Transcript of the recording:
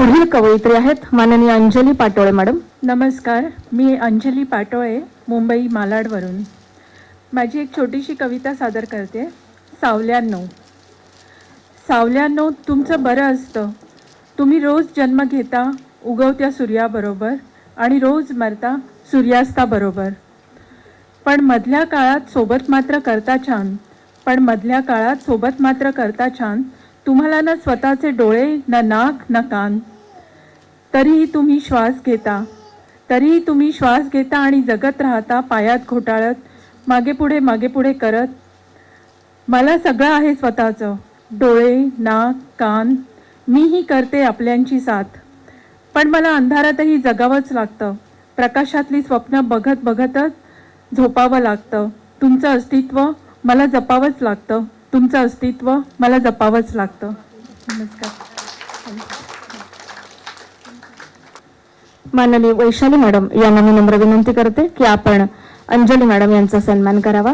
पुढील कवयित्री आहेत माननीय अंजली पाटोळे मॅडम. नमस्कार मी अंजली पाटोळे मुंबई मालाडवरून. माझी एक छोटीशी कविता सादर करते. सावल्यांनो. सावल्यांनो तुमचं बरं असतं. तुम्ही रोज जन्म घेता उगवत्या सूर्याबरोबर आणि रोज मरता सूर्यास्ताबरोबर. पण मधल्या काळात सोबत मात्र करता छान. पण मधल्या काळात सोबत मात्र करता छान तुम्हाला ना स्वतःचे डोळे ना नाक ना कान. तरीही तुम्ही श्वास घेता. तरीही तुम्ही श्वास घेता आणि जगत राहता पायात घोटाळत मागे पुढे मागे पुढे करत. मला सगळं आहे स्वतःचं. डोळे नाक कान. मीही करते आपल्यांची साथ. पण मला अंधारातही जगावंच लागतं. प्रकाशातली स्वप्न बघत बघतच झोपावं लागतं. तुमचं अस्तित्व मला जपावंच लागतं. तुमचं अस्तित्व मला जपावंच लागतं. नमस्कार. माननीय वैशाली मॅडम यांना मी नम्र विनंती करते की आपण अंजली मॅडम यांचा सन्मान करावा.